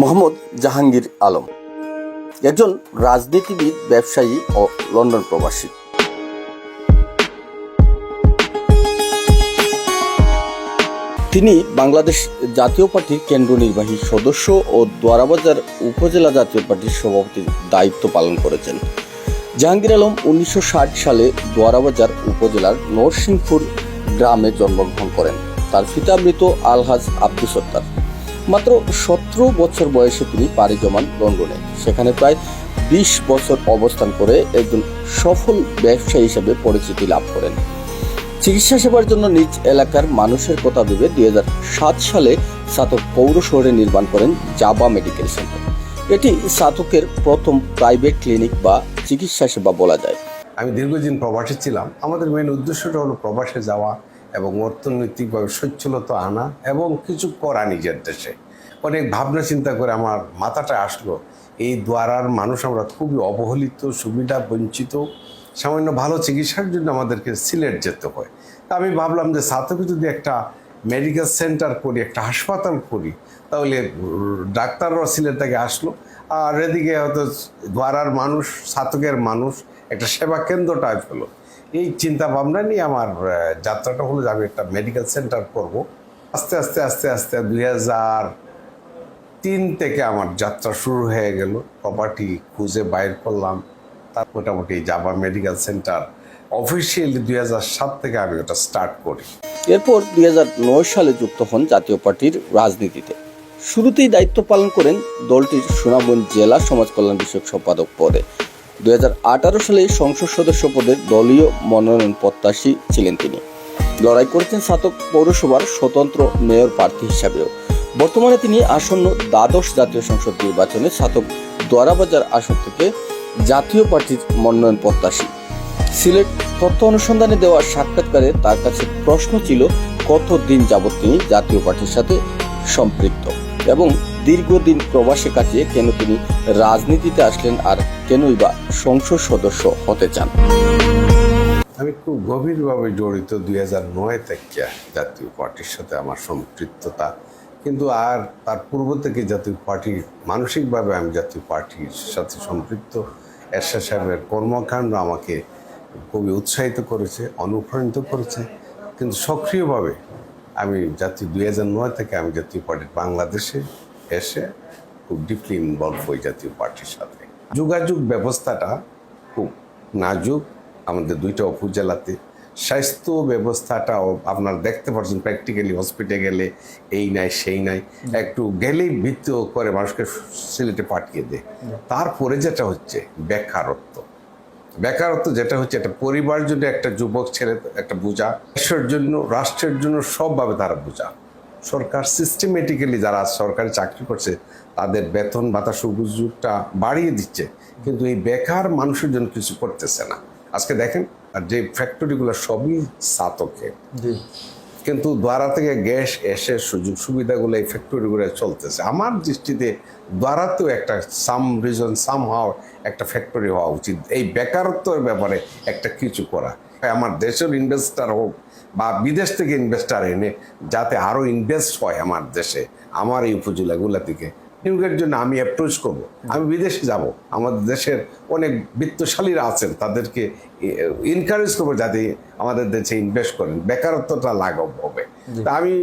মোহাম্মদ জাহাঙ্গীর আলম। একজন রাজনীতিবিদ, ব্যবসায়ী ও লন্ডন প্রবাসী। তিনি বাংলাদেশ জাতীয় পার্টির কেন্দ্র নির্বাহী সদস্য ও দোয়ারাবাজার উপজেলা জাতীয় পার্টির সভাপতির দায়িত্ব পালন করেছেন। জাহাঙ্গীর আলম উনিশশো ষাট সালে দোয়ারাবাজার উপজেলার নরসিংপুর গ্রামে জন্মগ্রহণ করেন। তার পিতা মৃত আলহাজ আব্দুল সত্তার। মাত্র সতেরো বছর বয়সে তিনি পাড়ি জমান লন্ডনে। সেখানে প্রায় বিশ বছর অবস্থান করে একজন সফল ব্যবসায়ী হিসেবে পরিচিতি লাভ করেন। চিকিৎসা সেবার জন্য নিজ এলাকার মানুষের কথা ভেবে দুই সাত সালে সাতক পৌর শহরে নির্মাণ করেন জাবা মেডিকেল সেন্টার। এটি সাতকের প্রথম প্রাইভেট ক্লিনিক বা চিকিৎসা সেবা বলা যায়। আমি দীর্ঘদিন প্রবাসে ছিলাম। আমাদের মেন উদ্দেশ্যটা হলো প্রবাসে যাওয়া এবং অর্থনৈতিকভাবে সচ্ছলতা আনা এবং কিছু করা নিজের দেশে। অনেক ভাবনা চিন্তা করে আমার মাথাটা আসলো, এই দ্বারার মানুষ আমরা খুবই অবহেলিত, সুবিধা, বঞ্চিত, সামান্য ভালো চিকিৎসার জন্য আমাদেরকে সিলেট যেতে হয়। তা আমি ভাবলাম যে সাতকে যদি একটা মেডিকেল সেন্টার করি, একটা হাসপাতাল করি, তাহলে ডাক্তাররা সিলেট থেকে আসলো। আর এদিকে হয়তো দ্বারার মানুষ, সাতকের মানুষ, একটা সেবা কেন্দ্র টাইপ হলো। এই চিন্তা ভাবনা নিয়ে আমার যাত্রাটা হলো যে আমি একটা মেডিকেল সেন্টার করব। আস্তে আস্তে আস্তে আস্তে দুই হাজার তিন থেকে আমার যাত্রা শুরু হয়ে গেল। প্রপার্টি খুঁজে বাইর করলাম। তার মোটামুটি জাবা মেডিকেল সেন্টার অফিসিয়ালি দুই হাজার সাত থেকে আমি ওটা স্টার্ট করি। এরপর দুই হাজার নয় সালে যুক্ত হন জাতীয় পার্টির রাজনীতিতে। শুরুতেই দায়িত্ব পালন করেন দলটির সুনামগঞ্জ জেলা সমাজ কল্যাণ বিষয়ক সম্পাদক পদে। দুই হাজার আঠারো সালে সংসদ সদস্য পদের দলীয় মনোনয়ন প্রত্যাশী ছিলেন তিনি। লড়াই করেছেন সাতক পৌরসভার স্বতন্ত্র মেয়র প্রার্থী হিসাবেও। বর্তমানে তিনি আসন্ন দ্বাদশ জাতীয় সংসদ নির্বাচনে সাতক দোয়ারাবাজার আসন থেকে জাতীয় পার্টির মনোনয়ন প্রত্যাশী। সিলেট তথ্য অনুসন্ধানে দেওয়া সাক্ষাৎকারে তার কাছে প্রশ্ন ছিল, কতদিন যাবৎ তিনি জাতীয় পার্টির সাথে সম্পৃক্ত? এবং দীর্ঘদিন প্রবাসে কাটিয়ে কেন তিনি রাজনীতিতে আসলেন আর কেনই বা সংসদ সদস্য হতে চান? আমি খুব গভীরভাবে জড়িত দুই হাজার নয় থেকে জাতীয় পার্টির সাথে আমার সম্পৃক্ততা, কিন্তু আর তার পূর্ব থেকে জাতীয় পার্টি মানসিকভাবে আমি জাতীয় পার্টির সাথে সম্পৃক্ত। এরশাদ সাহেবের কর্মকাণ্ড আমাকে খুবই উৎসাহিত করেছে, অনুপ্রাণিত করেছে। কিন্তু সক্রিয়ভাবে আমি জাতীয় দুই হাজার নয় থেকে আমি জাতীয় পার্টির বাংলাদেশে এসে খুব ডিপলি ইনভলভ হই জাতীয় পার্টির সাথে। যোগাযোগ ব্যবস্থাটা খুব নাজুক আমাদের দুইটা উপজেলাতে। স্বাস্থ্য ব্যবস্থাটাও আপনারা দেখতে পাচ্ছেন প্র্যাকটিক্যালি হসপিটালে গেলে এই নাই সেই নাই। একটু গেলেই ভিত্তি করে মানুষকে সিলেটে পাঠিয়ে দেয়। তারপরে যেটা হচ্ছে বেকারত্ব। বেকারত্ব যেটা হচ্ছে একটা পরিবার জন্য একটা যুবক ছেলে একটা বোঝা দেশের জন্য রাষ্ট্রের জন্য সবভাবে তারা বোঝা সরকার সিস্টেমেটিক্যালি যারা সরকারি চাকরি করছে তাদের বেতন ভাতা সুযোগটা বাড়িয়ে দিচ্ছে। কিন্তু এই বেকার মানুষের জন্য কিছু করতেছে না। আজকে দেখেন আর যে ফ্যাক্টরিগুলো সবই সাতকে কিন্তু দ্বারা থেকে গ্যাস এসে সুযোগ সুবিধাগুলো এই ফ্যাক্টরিগুলো চলতেছে। আমার দৃষ্টিতে দ্বারাতেও একটা সাম রিজন সাম হাও একটা ফ্যাক্টরি হওয়া উচিত। এই বেকারত্বের ব্যাপারে একটা কিছু করা। আমার দেশের ইনভেস্টার হোক বা বিদেশ থেকে ইনভেস্টার এনে যাতে আরও ইনভেস্ট হয় আমার দেশে আমার এই উপজেলাগুলো থেকে নিয়োগের জন্য আমি অ্যাপ্রোচ করব। আমি বিদেশে যাব। আমাদের দেশের অনেক বিত্তশালীরা আছেন তাদেরকে এনকারেজ করব যাতে আমাদের দেশে ইনভেস্ট করেন। বেকারত্বটা লাঘব হবে। তা আমি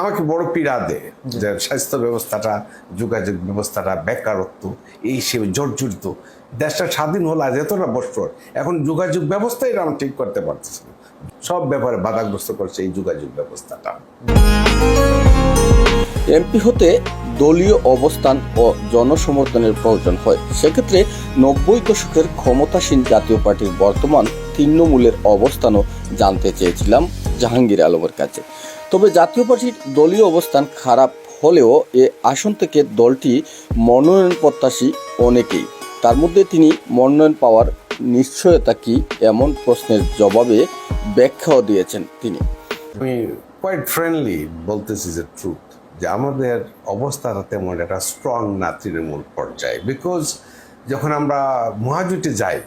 আমাকে বড় পীড়া দেয় যে স্বাস্থ্য ব্যবস্থাটা যোগাযোগ ব্যবস্থাটা বেকারত্ব এই সে জর্জরিত। দেশটা স্বাধীন হলো আজ এতটা বছর। এখন যোগাযোগ ব্যবস্থাই আমরা ঠিক করতে পারতেছি না। সব ব্যাপারে বাধাগ্রস্ত করছে এই যোগাযোগ ব্যবস্থাটা। এমপি হতে দলীয় অবস্থান ও জনসমর্থনের প্রয়োজন হয়। সেক্ষেত্রে নব্বই দশকের ক্ষমতাসীন জাতীয় পার্টির বর্তমান তৃণমূলের অবস্থানও জানতে চেয়েছিলাম জাহাঙ্গীর আলমের কাছে। তবে জাতীয় পার্টির দলীয় অবস্থান খারাপ হলেও এ আসন থেকে দলটি মনোনয়ন প্রত্যাশী অনেকেই। তার মধ্যে তিনি মনোনয়ন পাওয়ার নিশ্চয়তা কি এমন প্রশ্নের জবাবে ব্যাখ্যাও দিয়েছেন তিনি। আমি কোয়াইট ফ্রেন্ডলি বলতেছি যে ট্রুথ যে আমাদের অবস্থাটা তেমন একটা স্ট্রং না তৃণমূল পর্যায়ে। বিকজ যখন আমরা মহাজুটে যাই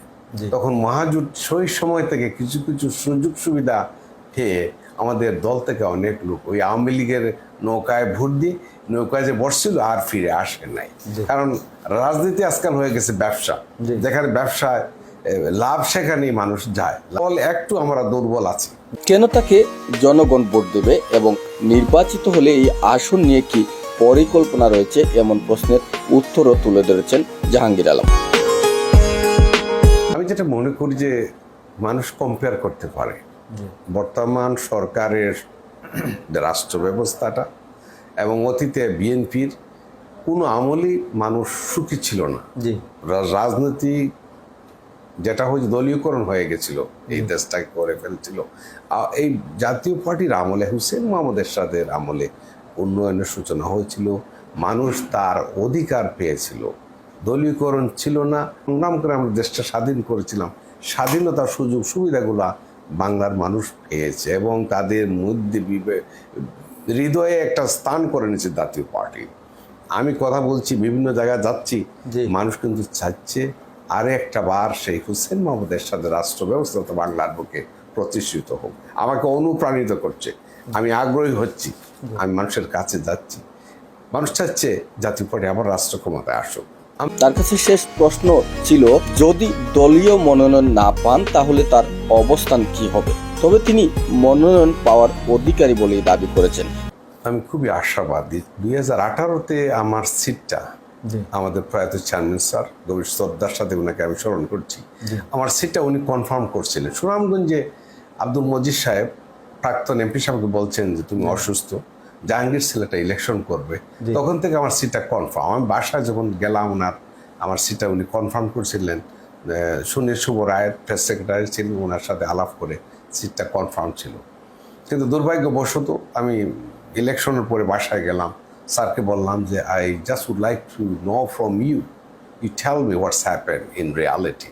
তখন মহাজুট সেই সময় থেকে কিছু কিছু সুযোগ সুবিধা পেয়ে আমাদের দল থেকে অনেক লোক ওই আওয়ামী লীগের নৌকায় ভোট দিয়ে নৌকায় যে বসছিল আর ফিরে আসে নাই। কারণ রাজনীতি আজকাল হয়ে গেছে ব্যবসা। যেখানে ব্যবসায় এ, লাভ সেখানেই মানুষ যায়। বল একটু আমরা দুর্বল আছি। কেন তাকে জনগণ ভোট দেবে এবং নির্বাচিত হলে এই আসন নিয়ে কি পরিকল্পনা রয়েছে এমন প্রশ্নের উত্তরও তুলে ধরেছেন জাহাঙ্গীর আলম। আমি যেটা মনে করি যে মানুষ কম্পেয়ার করতে পারে। বর্তমান সরকারের রাষ্ট্র ব্যবস্থাটা এবং অতীতে বিএনপির কোনো আমলই মানুষ সুখী ছিল না। জি। রা- রাজনীতি যেটা হচ্ছে দলীয়করণ হয়ে গেছিল এই দেশটাকে করে ফেলছিল। এই জাতীয় পার্টির আমলে হুসেন মোহাম্মদ এরশাদের আমলে উন্নয়নের সূচনা হয়েছিল। মানুষ তার অধিকার পেয়েছিল। দলীয়করণ ছিল না। সংগ্রাম করে আমরা দেশটা স্বাধীন করেছিলাম। স্বাধীনতার সুযোগ সুবিধাগুলা বাংলার মানুষ পেয়েছে এবং তাদের মধ্যে হৃদয়ে একটা স্থান করে নিয়েছে জাতীয় পার্টি। আমি কথা বলছি বিভিন্ন জায়গায় যাচ্ছি। মানুষ কিন্তু চাচ্ছে আর একটা বার সেই হুসেন মোহাম্মদের সাথে রাষ্ট্র ব্যবস্থা তো বাংলার বুকে প্রতিষ্ঠিত হোক। আমাকে অনুপ্রাণিত করছে। আমি আগ্রহী হচ্ছি। আমি মানুষের কাছে যাচ্ছি। মানুষ চাচ্ছে জাতীয় পার্টি আবার রাষ্ট্র ক্ষমতায় আসুক। তার কাছে শেষ প্রশ্ন ছিল যদি দলীয় মনোনয়ন না পান তাহলে তার অবস্থান কি হবে? তবে তিনি মনোনয়ন পাওয়ার অধিকারী বলেই দাবি করেছেন। আমি খুবই আশাবাদী। দুই হাজার আঠারোতে আমার সিটটা আমাদের প্রয়াত চেয়ারম্যান স্যার গভীর শ্রদ্ধার সাথে ওনাকে আমি স্মরণ করছি। আমার সিটটা উনি কনফার্ম করছিলেন। সুনামগঞ্জে আব্দুল মজিদ সাহেব প্রাক্তন এমপি সাহেবকে বলছেন যে তুমি অসুস্থ জাহাঙ্গীর ছেলেটা ইলেকশন করবে। তখন থেকে আমার সিটটা কনফার্ম আমি বাসায় যখন গেলাম ওনার আমার সিটটা উনি কনফার্ম করছিলেন। সুনীল শুভ রায়ের প্রেস সেক্রেটারি ছিলেন ওনার সাথে আলাপ করে সিটটা কনফার্ম ছিল। কিন্তু দুর্ভাগ্যবশত আমি ইলেকশনের পরে বাসায় গেলাম। স্যারকে বললাম যে I just would like to know from you you tell me what's happen in reality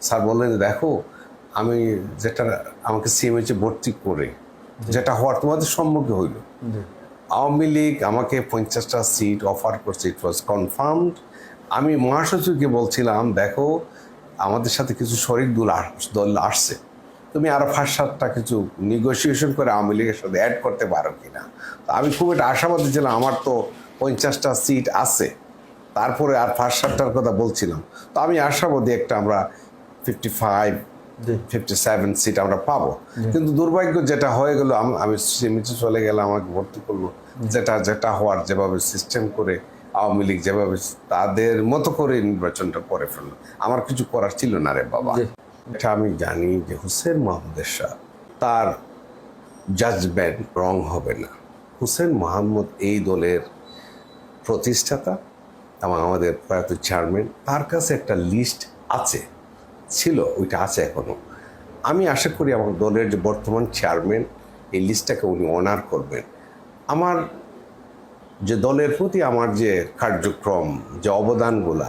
sir বললেন দেখো আমি যেটা আমাকে সিএমএইচে ভর্তি করে যেটা হওয়ার তোমাদের সম্মুখে হইল। আওয়ামী লীগ আমাকে পঞ্চাশটা সিট অফার করছে ইট ওয়াজ কনফার্মড আমি মহাসচিবকে বলছিলাম দেখো আমাদের সাথে কিছু শরিক দল আস- দল আসছে। তুমি আরও পাঁচ সাতটা কিছু নেগোসিয়েশন করে আওয়ামী লীগের সাথে অ্যাড করতে পারো কিনা? তো আমি খুব একটা আশাবাদী ছিলাম আমার তো পঞ্চাশটা সিট আছে। তারপরে আর ফার্স্ট সাতটার কথা বলছিলাম। তো আমি আশাবাদী একটা আমরা fifty five fifty seven seat আমরা পাবো। কিন্তু দুর্ভাগ্য যেটা হয়ে গেল আম- সিমিতে চলে গেলাম আমাকে ভর্তি করল যেটা যেটা হওয়ার যেভাবে সিস্টেম করে আওয়ামী লীগ যেভাবে তাদের মতো করে নির্বাচনটা করে ফেলল আমার কিছু করার ছিল না রে বাবা। এটা আমি জানি যে হুসেন মোহাম্মদের শাহ তার জাজমেন্ট রং হবে না। হুসেন মোহাম্মদ এই দলের প্রতিষ্ঠাতা এবং আমাদের প্রয়াত চেয়ারম্যান তার কাছে একটা লিস্ট আছে, ছিল, ওইটা আছে এখনও আমি আশা করি আমার দলের যে বর্তমান চেয়ারম্যান এই লিস্টটাকে উনি অনার করবেন। আমার যে দলের প্রতি আমার যে কার্যক্রম, যে অবদানগুলা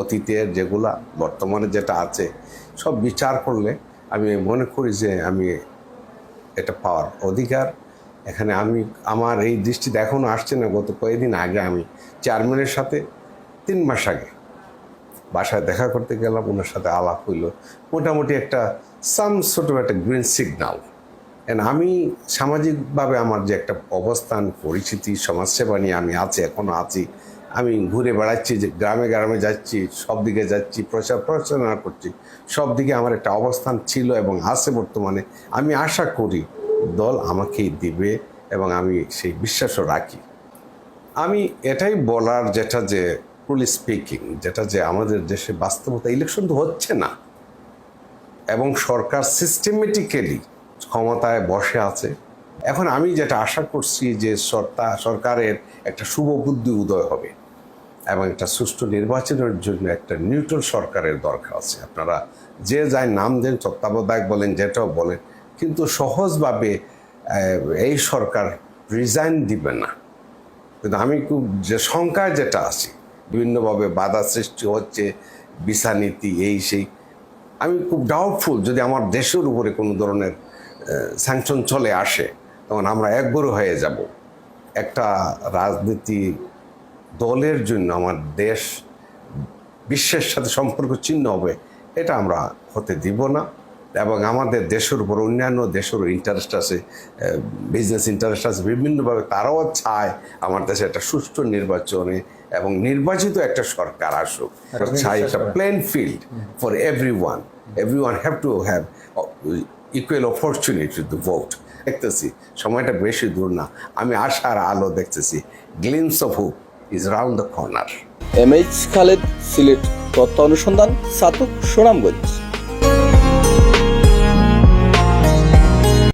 অতীতের যেগুলা, বর্তমানে যেটা আছে, সব বিচার করলে আমি মনে করি যে আমি এটা পাওয়ার অধিকার। এখানে আমি, আমার এই দৃষ্টিতে এখনও আসছে না, গত কয়েকদিন আগে আমি চেয়ারম্যানের সাথে, তিন মাস আগে বাসায় দেখা করতে গেলাম, ওনার সাথে আলাপ হইল। মোটামুটি একটা সাম ছোট একটা গ্রিন সিগনাল এন্ড আমি সামাজিকভাবে আমার যে একটা অবস্থান পরিচিতি সমাজসেবা নিয়ে আমি আছি এখনও আছি আমি ঘুরে বেড়াচ্ছি, যে গ্রামে গ্রামে যাচ্ছি, সব দিকে যাচ্ছি, প্রচার প্রচারণা করছি। সব দিকে আমার একটা অবস্থান ছিল এবং আছে বর্তমানে। আমি আশা করি দল আমাকেই দিবে এবং আমি সেই বিশ্বাসও রাখি। আমি এটাই বলার যেটা যে ট্রুলি স্পিকিং যেটা যে আমাদের দেশে বাস্তবতা ইলেকশন তো হচ্ছে না। এবং সরকার সিস্টেমেটিক্যালি ক্ষমতায় বসে আছে। এখন আমি যেটা আশা করছি যে সরকার সরকারের একটা শুভ বুদ্ধি উদয় হবে। এবং একটা সুষ্ঠু নির্বাচনের জন্য একটা নিউট্রাল সরকারের দরকার আছে। আপনারা যে যাই নাম দেন, তত্ত্বাবধায়ক বলেন, যেটাও বলেন, কিন্তু সহজভাবে এই সরকার রিজাইন দিবে না। কিন্তু আমি খুব যে শঙ্কায় যেটা আছি, বিভিন্নভাবে বাধা সৃষ্টি হচ্ছে, ভিসা নীতি এই সেই, আমি খুব ডাউটফুল যদি আমার দেশের উপরে কোনো ধরনের স্যাংশন চলে আসে, তখন আমরা একগরু হয়ে যাব। একটা রাজনীতি দলের জন্য আমার দেশ বিশ্বের সাথে সম্পর্ক চিহ্ন হবে এটা আমরা হতে দিব না। এবং আমাদের দেশের উপর অন্যান্য দেশেরও ইন্টারেস্ট আছে বিজনেস ইন্টারেস্ট আছে বিভিন্নভাবে তারাও চায় আমার দেশে একটা সুষ্ঠু নির্বাচনে এবং নির্বাচিত একটা সরকার আসুক। চাই একটা plain field for everyone everyone have to have equal opportunity to vote দেখতেছি সময়টা বেশি দূর না। আমি আশার আলো দেখতেছি। Glimpse of hope is round the corner M H Khaled Sylhet তথ্য অনুসন্ধান সাতুক সুনামগঞ্জ।